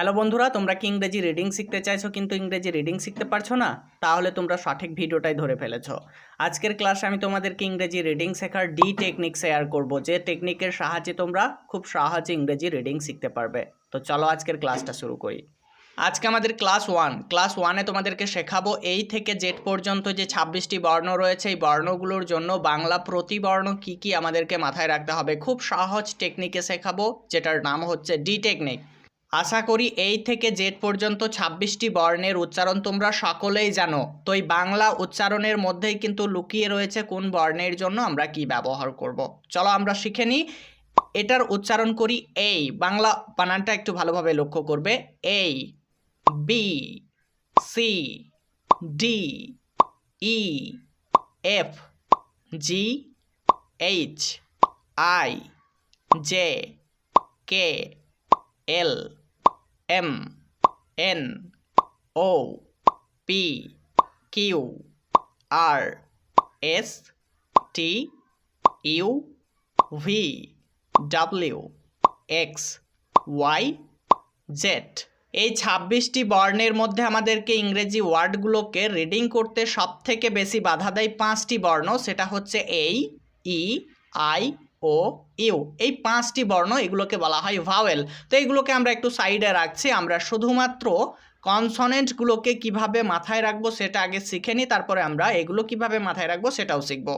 Hello বন্ধুরা, তোমরা কি ইংরেজি রিডিং শিখতে চাইছো কিন্তু ইংরেজি রিডিং শিখতে পারছ না? তাহলে তোমরা সঠিক ভিডিওটাই ধরে ফেলেছো। আজকের ক্লাসে আমি তোমাদেরকে ইংরেজি রিডিং শেখার ডি টেকনিক শেয়ার করব। যে টেকনিকের সাহায্যে তোমরা খুব সহজে ইংরেজি রিডিং শিখতে পারবে। তো চলো আজকের ক্লাসটা শুরু করি। আজকে আমাদের ক্লাস ওয়ান ক্লাস ওয়ানে তোমাদেরকে শেখাবো এই থেকে জেড পর্যন্ত যে ছাব্বিশটি বর্ণ রয়েছে, এই বর্ণগুলোর জন্য বাংলা প্রতিবর্ণ কি কি আমাদেরকে মাথায় রাখতে হবে। খুব সহজ টেকনিকে শেখাবো, যেটার নাম হচ্ছে ডি টেকনিক আশা করি এই থেকে জেড পর্যন্ত ছাব্বিশটি বর্ণের উচ্চারণ তোমরা সকলেই জানো। তো এই বাংলা উচ্চারণের মধ্যেই কিন্তু লুকিয়ে রয়েছে কোন বর্ণের জন্য আমরা কি ব্যবহার করব। চলো আমরা শিখে নিই। এটার উচ্চারণ করি এই বাংলা বানানটা একটু ভালোভাবে লক্ষ্য করবে। এই B C D E F G H I J K L M N O P Q R S T U V W X Y Z এই ছাব্বিশটি বর্ণের মধ্যে আমাদেরকে ইংরেজি ওয়ার্ডগুলোকে রিডিং করতে সবথেকে বেশি বাধা দেয় পাঁচটি বর্ণ। সেটা হচ্ছে এই, ই, আই ও, ইউ, এই পাঁচটি বর্ণ এগুলোকে বলা হয় ভাওয়েল তো এগুলোকে আমরা একটু সাইডে রাখছি। আমরা শুধুমাত্র কনসনেন্টগুলোকে কীভাবে মাথায় রাখব সেটা আগে শিখে নিই, তারপরে আমরা এগুলো কীভাবে মাথায় রাখব সেটাও শিখব।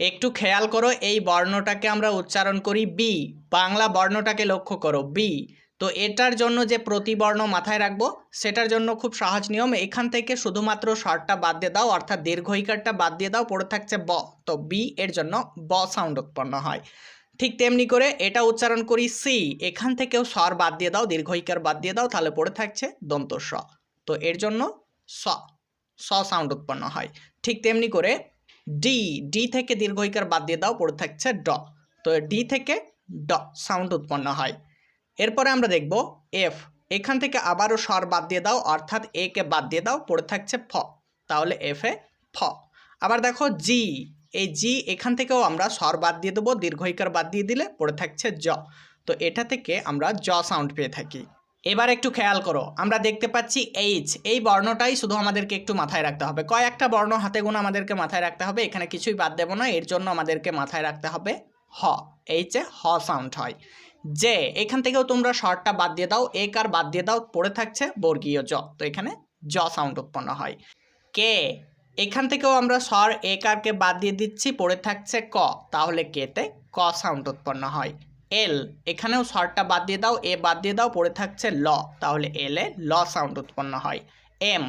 একটু খেয়াল করো, এই বর্ণটাকে আমরা উচ্চারণ করি বি বাংলা বর্ণটাকে লক্ষ্য করো বি তো এটার জন্য যে প্রতিবর্ণ মাথায় রাখব, সেটার জন্য খুব সহজ নিয়ম, এখান থেকে শুধুমাত্র শর্টটা বাদ দিয়ে দাও, অর্থাৎ দীর্ঘইকারটা বাদ দিয়ে দাও, পড়ে থাকছে ব। তো বি এর জন্য ব সাউন্ড উৎপন্ন হয়। ঠিক তেমনি করে এটা উচ্চারণ করি সি এখান থেকেও স্বর বাদ দিয়ে দাও দীর্ঘইকার বাদ দিয়ে দাও, তাহলে পড়ে থাকছে দন্ত স তো এর জন্য স স সাউন্ড উৎপন্ন হয়। ঠিক তেমনি করে ডি ডি থেকে দীর্ঘইকার বাদ দিয়ে দাও, পড়ে থাকছে ড। তো ডি থেকে ড সাউন্ড উৎপন্ন হয়। এরপরে আমরা দেখব এফ এখান থেকে আবারও স্বর বাদ দিয়ে দাও, অর্থাৎ এ কে বাদ দিয়ে দাও, পড়ে থাকছে ফ। তাহলে এফ এ ফ। আবার দেখো জি এই জি এখান থেকেও আমরা স্বর বাদ দিয়ে দেবো, দীর্ঘইকার বাদ দিয়ে দিলে পড়ে থাকছে জ। তো এটা থেকে আমরা জ সাউন্ড পেয়ে থাকি। এবার একটু খেয়াল করো, আমরা দেখতে পাচ্ছি এইচ এই বর্ণটাই শুধু আমাদেরকে একটু মাথায় রাখতে হবে। কয়েকটা বর্ণ হাতে গোনা আমাদেরকে মাথায় রাখতে হবে, এখানে কিছুই বাদ দেবো না, এর জন্য আমাদেরকে মাথায় রাখতে হবে হ। এইচে হ সাউন্ড হয়। যে এখান থেকেও তোমরা শর্টটা বাদ দিয়ে দাও এক আর বাদ দিয়ে দাও, পড়ে থাকছে বর্গীয় জ। তো এখানে জ সাউন্ড উৎপন্ন হয়। কে? এখান থেকেও আমরা স্বর এক আরকে বাদ দিয়ে দিচ্ছি, পড়ে থাকছে ক। তাহলে কেতে ক সাউন্ড উৎপন্ন হয়। এল, এখানেও স্বরটা বাদ দিয়ে দাও, এ বাদ দিয়ে দাও, পড়ে থাকছে ল। তাহলে এল এ ল সাউন্ড উৎপন্ন হয়। এম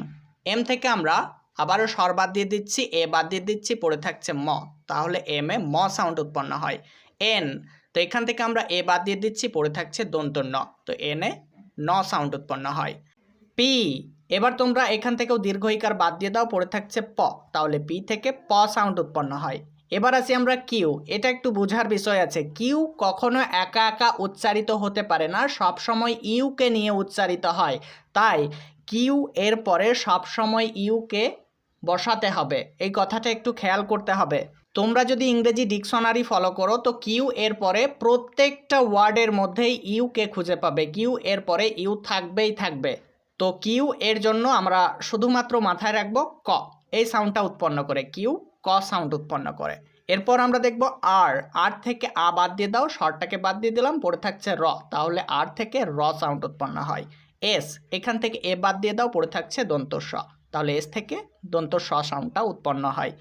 এম থেকে আমরা আবারও স্বর বাদ দিয়ে দিচ্ছি, এ বাদ দিয়ে দিচ্ছি, পড়ে থাকছে ম। তাহলে এম এ ম সাউন্ড উৎপন্ন হয়। এন তো এখান থেকে আমরা এ বাদ দিয়ে দিচ্ছি, পড়ে থাকছে দন্ত ন। তো এন ন সাউন্ড উৎপন্ন হয়। পি এবার তোমরা এখান থেকেও দীর্ঘইকার বাদ দিয়ে দাও, পড়ে থাকছে প। তাহলে পি থেকে প সাউন্ড উৎপন্ন হয়। এবার আসি আমরা কিউ এটা একটু বোঝার বিষয় আছে। কিউ কখনো একা একা উচ্চারিত হতে পারে না সব সময় ইউকে নিয়ে উচ্চারিত হয়। তাই কিউ এর পরে সব সময় ইউকে বসাতে হবে। এই কথাটা একটু খেয়াল করতে হবে। তোমরা যদি ইংরেজি ডিকশনারি ফলো করো, তো কিউ এর পরে প্রত্যেকটা ওয়ার্ডের মধ্যেই ইউকে খুঁজে পাবে। কিউ এর পরে ইউ থাকবেই থাকবে। তো কিউ এর জন্য আমরা শুধুমাত্র মাথায় রাখব ক। এই সাউন্ডটা উৎপন্ন করে। কিউ, ক সাউন্ড উৎপন্ন করে। এরপর আমরা দেখব আর। আর থেকে আ বাদ দিয়ে দাও, শর্টটাকে বাদ দিয়ে দিলাম, পড়ে থাকছে র। তাহলে আর থেকে র সাউন্ড উৎপন্ন হয়। এস, এখান থেকে এ বাদ দিয়ে দাও, পড়ে থাকছে দন্ত স তাহলে এস থেকে দন্ত স সাউন্ডটা উৎপন্ন হয়।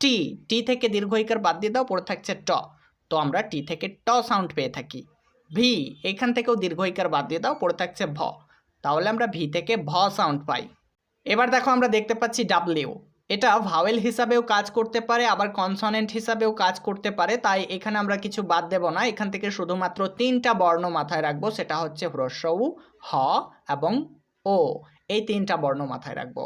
টি টি থেকে দীর্ঘ দীর্ঘইকার বাদ দিয়ে দাও পড়ে থাকছে ট। তো আমরা টি থেকে ট সাউন্ড পেয়ে থাকি। ভি এখান থেকেও দীর্ঘ দীর্ঘইকার বাদ দিয়ে দাও পড়ে থাকছে ভ। তাহলে আমরা ভি থেকে ভ সাউন্ড পাই। এবার দেখো আমরা দেখতে পাচ্ছি ডাব্লিউ এটা ভাওয়েল হিসাবেও কাজ করতে পারে আবার কনসনেন্ট হিসাবেও কাজ করতে পারে তাই এখানে আমরা কিছু বাদ দেব না। এখান থেকে শুধুমাত্র তিনটা বর্ণ মাথায় রাখব সেটা হচ্ছে হ্রস্ব উ, হ এবং ও। এই তিনটা বর্ণ মাথায় রাখব।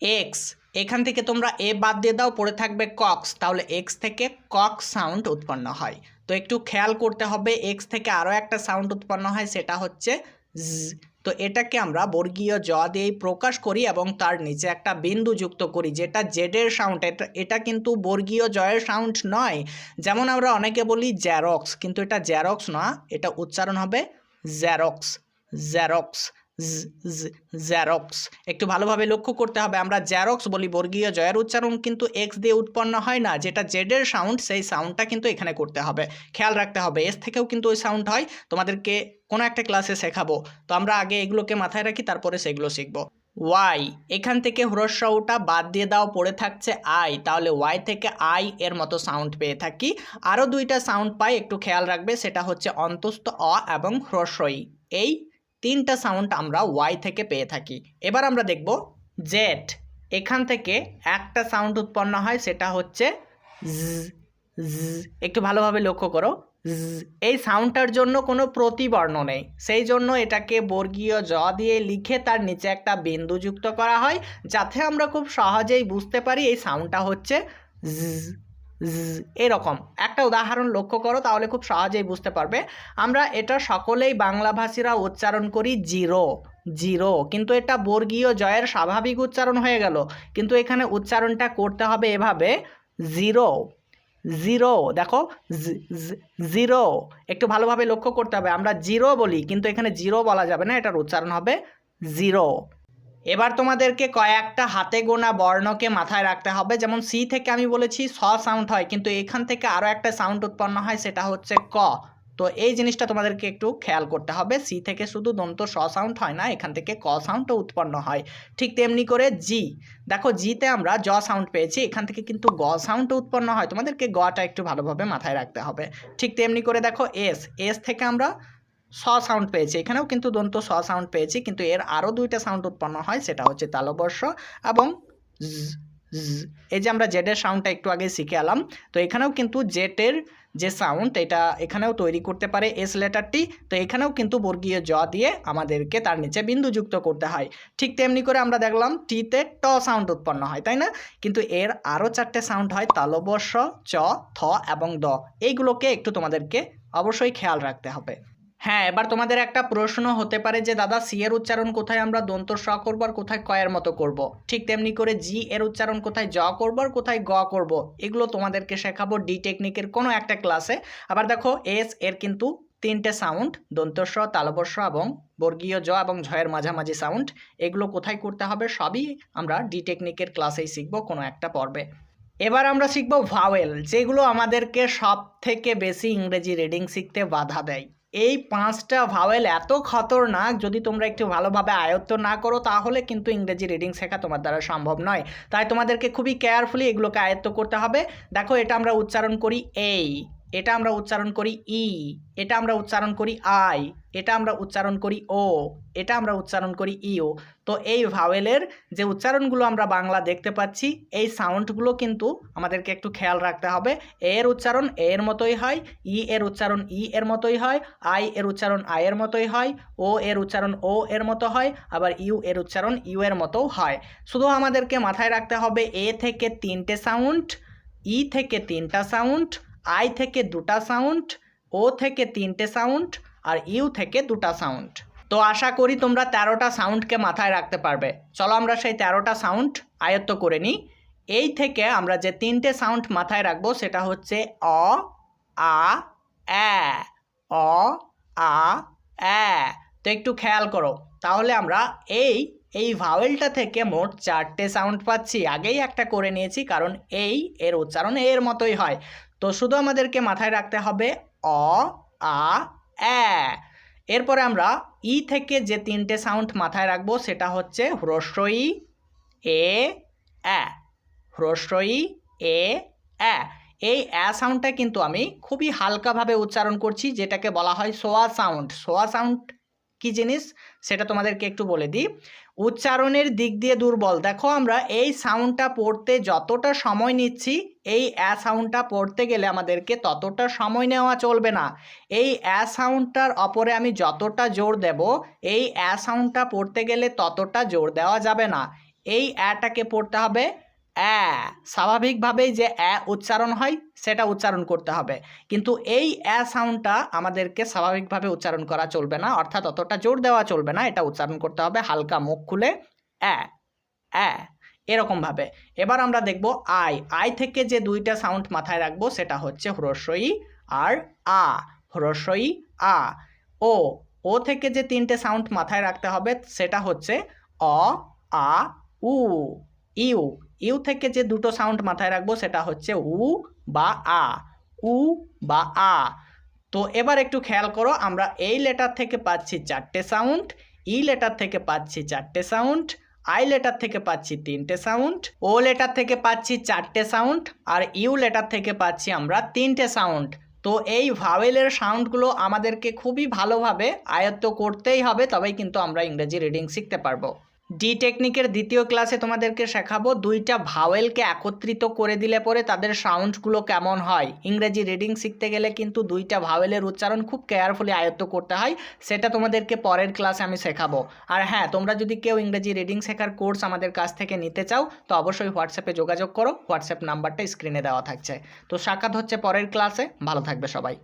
এক্স এখান থেকে তোমরা এ বাদ দিয়ে দাও, পড়ে থাকবে কক্স। তাহলে এক্স থেকে কক সাউন্ড উৎপন্ন হয়। তো একটু খেয়াল করতে হবে, এক্স থেকে আরও একটা সাউন্ড উৎপন্ন হয়, সেটা হচ্ছে তো এটাকে আমরা বর্গীয় জ দিয়েই প্রকাশ করি এবং তার নিচে একটা বিন্দু যুক্ত করি, যেটা জেডের সাউন্ড। এটা এটা কিন্তু বর্গীয় জয়ের সাউন্ড নয়। যেমন আমরা অনেকে বলি জ্যারক্স কিন্তু এটা জ্যারক্স না, এটা উচ্চারণ হবে জ্যারক্স জ্যারক্স জ্যারক্স একটু ভালোভাবে লক্ষ্য করতে হবে, আমরা জ্যারক্স বলি বর্গীয় জয়ের উচ্চারণ, কিন্তু এক্স দিয়ে উৎপন্ন হয় না, যেটা জেডের সাউন্ড সেই সাউন্ডটা কিন্তু এখানে করতে হবে। খেয়াল রাখতে হবে এস থেকেও কিন্তু ওই সাউন্ড হয়, তোমাদেরকে কোনো একটা ক্লাসে শেখাবো। তো আমরা আগে এগুলোকে মাথায় রাখি, তারপরে সেগুলো শিখব। ওয়াই এখান থেকে হ্রস্বটা বাদ দিয়ে দাও, পড়ে থাকছে আই তাহলে ওয়াই থেকে আই এর মতো সাউন্ড পেয়ে থাকি। আরও দুইটা সাউন্ড পাই, একটু খেয়াল রাখবে, সেটা হচ্ছে অন্তস্থ, অ এবং হ্রস্বই। এই তিনটা সাউন্ড আমরা ওয়াই থেকে পেয়ে থাকি এবার আমরা দেখব জেট এখান থেকে একটা সাউন্ড উৎপন্ন হয়, সেটা হচ্ছে। একটু ভালোভাবে লক্ষ্য করো। এই সাউন্ডটার জন্য কোনো প্রতিবর্ণ নেই সেই জন্য এটাকে বর্গীয় জ দিয়ে লিখে তার নিচে একটা বিন্দু যুক্ত করা হয়, যাতে আমরা খুব সহজেই বুঝতে পারি এই সাউন্ডটা হচ্ছে। এরকম। একটা উদাহরণ লক্ষ্য করো, তাহলে খুব সহজেই বুঝতে পারবে। আমরা এটা সকলেই বাংলাভাষীরা উচ্চারণ করি জিরো জিরো। কিন্তু এটা বর্গীয় জয়ের স্বাভাবিক উচ্চারণ হয়ে গেল। কিন্তু এখানে উচ্চারণটা করতে হবে এভাবে, জিরো জিরো। দেখো জিরো। একটু ভালোভাবে লক্ষ্য করতে হবে। আমরা জিরো বলি, কিন্তু এখানে জিরো বলা যাবে না, এটার উচ্চারণ হবে জিরো। এবার তোমাদেরকে কয়েকটা হাতে গোনা বর্ণকে মাথায় রাখতে হবে। যেমন সি থেকে আমি বলেছি, স সাউন্ড হয়, কিন্তু এখান থেকে আরও একটা সাউন্ড উৎপন্ন হয়, সেটা হচ্ছে ক। তো এই জিনিসটা তোমাদেরকে একটু খেয়াল করতে হবে। সি থেকে শুধু দন্ত স সাউন্ড হয় না, এখান থেকে ক সাউন্ডও উৎপন্ন হয়। ঠিক তেমনি করে জি। দেখো জিতে আমরা জ সাউন্ড পেয়েছি, এখান থেকে কিন্তু গ সাউন্ডও উৎপন্ন হয়। তোমাদেরকে গটা একটু ভালোভাবে মাথায় রাখতে হবে। ঠিক তেমনি করে দেখো, এস। এস থেকে আমরা স সাউন্ড পেয়েছি। এখানেও কিন্তু দন্ত স সাউন্ড পেয়েছি, কিন্তু এর আরও দুইটা সাউন্ড উৎপন্ন হয়, সেটা হচ্ছে তালবর্ষ এবং। এই যে আমরা জেডের সাউন্ডটা একটু আগে শিখে এলাম, তো এখানেও কিন্তু জেটের যে সাউন্ড এটা এখানেও তৈরি করতে পারে এস লেটারটি তো এখানেও কিন্তু বর্গীয় জ দিয়ে আমাদেরকে তার নিচে বিন্দুযুক্ত করতে হয়। ঠিক তেমনি করে আমরা দেখলাম টিতে ট সাউন্ড উৎপন্ন হয়, তাই না? কিন্তু এর আরও চারটে সাউন্ড হয়, তালবর্ষ, চ, থ এবং দ। এইগুলোকে একটু তোমাদেরকে অবশ্যই খেয়াল রাখতে হবে। হ্যাঁ এবার তোমাদের একটা প্রশ্ন হতে পারে যে, দাদা সি এর উচ্চারণ কোথায় আমরা দন্ত স করব আর কোথায় কয়ের মতো করব। ঠিক তেমনি করে জি এর উচ্চারণ কোথায় জ করব আর কোথায় গ করব। এগুলো তোমাদেরকে শেখাবো ডি টেকনিকের কোনো একটা ক্লাসে আবার দেখো এস এর কিন্তু তিনটে সাউন্ড দন্তস্ব তালবস্ব এবং বর্গীয় জ এবং ঝয়ের মাঝামাঝি সাউন্ড এগুলো কোথায় করতে হবে সবই আমরা ডি টেকনিকের ক্লাসেই শিখব কোনো একটা পর্বে এবার আমরা শিখব ভাওয়েল যেগুলো আমাদেরকে সব থেকে বেশি ইংরেজি রিডিং শিখতে বাধা দেয় এই পাঁচটা ভাওয়েল এত খতরনাক, যদি তোমরা একটু ভালোভাবে আয়ত্ত না করো, তাহলে কিন্তু ইংরেজি রিডিং শেখা তোমার দ্বারা সম্ভব নয়। তাই তোমাদেরকে খুবই কেয়ারফুলি এগুলোকে আয়ত্ত করতে হবে। দেখো, এটা আমরা উচ্চারণ করি এই, এটা আমরা উচ্চারণ করি ই, এটা আমরা উচ্চারণ করি আই এটা আমরা উচ্চারণ করি ও, এটা আমরা উচ্চারণ করি ইও। তো এই ভাওয়েলের যে উচ্চারণগুলো আমরা বাংলা দেখতে পাচ্ছি, এই সাউন্ডগুলো কিন্তু আমাদেরকে একটু খেয়াল রাখতে হবে। এর উচ্চারণ এর মতোই হয়, ই এর উচ্চারণ ই এর মতোই হয়, আই এর উচ্চারণ আই এর মতোই হয়, ও এর উচ্চারণ ও এর মতো হয়, আবার ইউ এর উচ্চারণ ইউ এর মতোও হয়। শুধু আমাদেরকে মাথায় রাখতে হবে, এ থেকে তিনটে সাউন্ড ই থেকে তিনটা সাউন্ড আই থেকে দুটা সাউন্ড ও থেকে তিনটে সাউন্ড আর ইউ থেকে দুটা সাউন্ড তো আশা করি তোমরা তেরোটা সাউন্ডকে মাথায় রাখতে পারবে। চলো আমরা সেই তেরোটা সাউন্ড আয়ত্ত করে নিই। এই থেকে আমরা যে তিনটে সাউন্ড মাথায় রাখব সেটা হচ্ছে অ, আ এ অ, আ এ তো একটু খেয়াল করো। তাহলে আমরা এই এই ভাওয়েলটা থেকে মোট চারটে সাউন্ড পাচ্ছি। আগেই একটা করে নিয়েছি কারণ এই এর উচ্চারণ এর মতোই হয়। তো শুধু আমাদেরকে মাথায় রাখতে হবে অ, আ এ। এরপরে আমরা ই থেকে যে তিনটে সাউন্ড মাথায় রাখব, সেটা হচ্ছে হ্রস্বই, এ এ। হ্রস্বই, এ এ। এই অ্যা সাউন্ডটা কিন্তু আমি খুবই হালকাভাবে উচ্চারণ করছি, যেটাকে বলা হয় সোয়া সাউন্ড সোয়া সাউন্ড কি জিনিস? সেটা তোমাদেরকে একটু বলে দিই। উচ্চারণের দিক দিয়ে দুর্বল। দেখো আমরা এই সাউন্ডটা পড়তে যতটা সময় নিচ্ছি এই অ্যা সাউন্ডটা পড়তে গেলে আমাদেরকে ততটা সময় নেওয়া চলবে না। এই অ্যা সাউন্ডটার অপরে আমি যতটা জোর দেব, এই অ্যা সাউন্ডটা পড়তে গেলে ততটা জোর দেওয়া যাবে না। এই অ্যাটাকে পড়তে হবে অ্যা স্বাভাবিকভাবেই যে অ্যা উচ্চারণ হয়, সেটা উচ্চারণ করতে হবে। কিন্তু এই অ্যা সাউন্ডটা আমাদেরকে স্বাভাবিকভাবে উচ্চারণ করা চলবে না, অর্থাৎ অতটা জোর দেওয়া চলবে না, এটা উচ্চারণ করতে হবে হালকা মুখ খুলে অ্যা অ্যা এরকমভাবে এবার আমরা দেখব আই আই থেকে যে দুইটা সাউন্ড মাথায় রাখব, সেটা হচ্ছে হ্রস্বই আর আ। হ্রস্বই আ। ও। ও থেকে যে তিনটে সাউন্ড মাথায় রাখতে হবে, সেটা হচ্ছে অ, আ, উ। ইউ। ইউ থেকে যে দুটো সাউন্ড মাথায় রাখব, সেটা হচ্ছে উ বা আ। উ বা আ। তো এবার একটু খেয়াল করো, আমরা এই লেটার থেকে পাচ্ছি চারটে সাউন্ড ই লেটার থেকে পাচ্ছি চারটে সাউন্ড আই লেটার থেকে পাচ্ছি তিনটে সাউন্ড ও লেটার থেকে পাচ্ছি চারটে সাউন্ড আর ইউ লেটার থেকে পাচ্ছি আমরা তিনটে সাউন্ড তো এই ভাওয়েলের সাউন্ডগুলো আমাদেরকে খুবই ভালোভাবে আয়ত্ত করতেই হবে, তবেই কিন্তু আমরা ইংরেজি রিডিং শিখতে পারব। ডি টেকনিকের দ্বিতীয় ক্লাসে তোমাদেরকে শেখাবো দুইটা ভাওয়েলকে একত্রিত করে দিলে পরে তাদের সাউন্ডগুলো কেমন হয়। ইংরেজি রিডিং শিখতে গেলে কিন্তু দুইটা ভাওয়েলের উচ্চারণ খুব কেয়ারফুলি আয়ত্ত করতে হয়, সেটা তোমাদেরকে পরের ক্লাসে আমি শেখাবো। আর হ্যাঁ তোমরা যদি কেউ ইংরেজি রিডিং শেখার কোর্স আমাদের কাছ থেকে নিতে চাও, তো অবশ্যই হোয়াটসঅ্যাপে যোগাযোগ করো হোয়াটসঅ্যাপ নাম্বারটা স্ক্রিনে দেওয়া থাকছে। তো সাক্ষাৎ হচ্ছে পরের ক্লাসে ভালো থাকবে সবাই।